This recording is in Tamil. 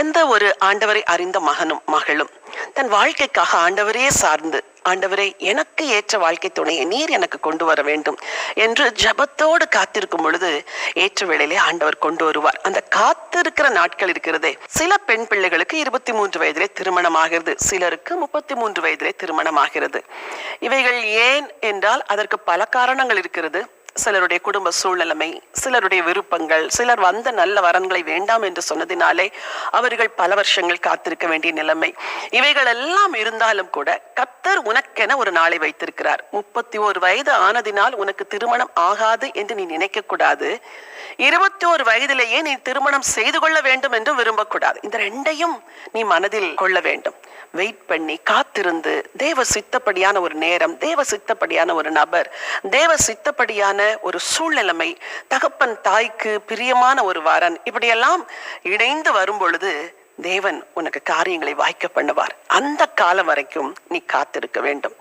எந்த ஒரு ஆண்டவரை அறிந்த மகனும் மகளும் தன் வாழ்க்கைக்காக ஆண்டவரே சார்ந்து ஆண்டவரே எனக்கு ஏற்ற வாழ்க்கை துணையை நீர் எனக்கு கொண்டு வர வேண்டும் என்று ஜபத்தோடு காத்திருக்கும் பொழுது ஏற்ற வேளையிலே ஆண்டவர் கொண்டு வருவார். அந்த காத்திருக்கிற நாட்கள் இருக்கிறதே. சில பெண் பிள்ளைகளுக்கு இருபத்தி மூன்று வயதிலே திருமணம் ஆகிறது சிலருக்கு முப்பத்தி மூன்று வயதிலே திருமணம் ஆகிறது இவைகள் ஏன் என்றால் அதற்கு பல காரணங்கள் இருக்கிறது. சிலருடைய குடும்ப சூழ்நிலைமை சிலருடைய விருப்பங்கள் சிலர் வந்த நல்ல வரன்களை வேண்டாம் என்று சொன்னதினாலே அவர்கள் பல வருஷங்கள் காத்திருக்க வேண்டிய நிலைமை. இவைகள் எல்லாம் இருந்தாலும் கூட கத்தர் உனக்கென ஒரு நாளை வைத்திருக்கிறார். முப்பத்தி ஒரு வயது ஆனதினால் உனக்கு திருமணம் ஆகாது என்று நீ நினைக்க கூடாது இருபத்தி ஒரு வயதிலேயே நீ திருமணம் செய்து கொள்ள வேண்டும் என்று விரும்பக்கூடாது. இந்த ரெண்டையும் நீ மனதில் கொள்ள வேண்டும். வெயிட் பண்ணி காத்திருந்து தேவ சித்தப்படியான ஒரு நேரம் தேவ சித்தப்படியான ஒரு நபர் தேவ சித்தப்படியான ஒரு சூழ்நிலைமை தகப்பன் தாய்க்கு பிரியமான ஒரு வரன் இப்படியெல்லாம் இணைந்து வரும் பொழுது தேவன் உனக்கு காரியங்களை வாய்க்க பண்ணுவார். அந்த காலம் வரைக்கும் நீ காத்திருக்க வேண்டும்.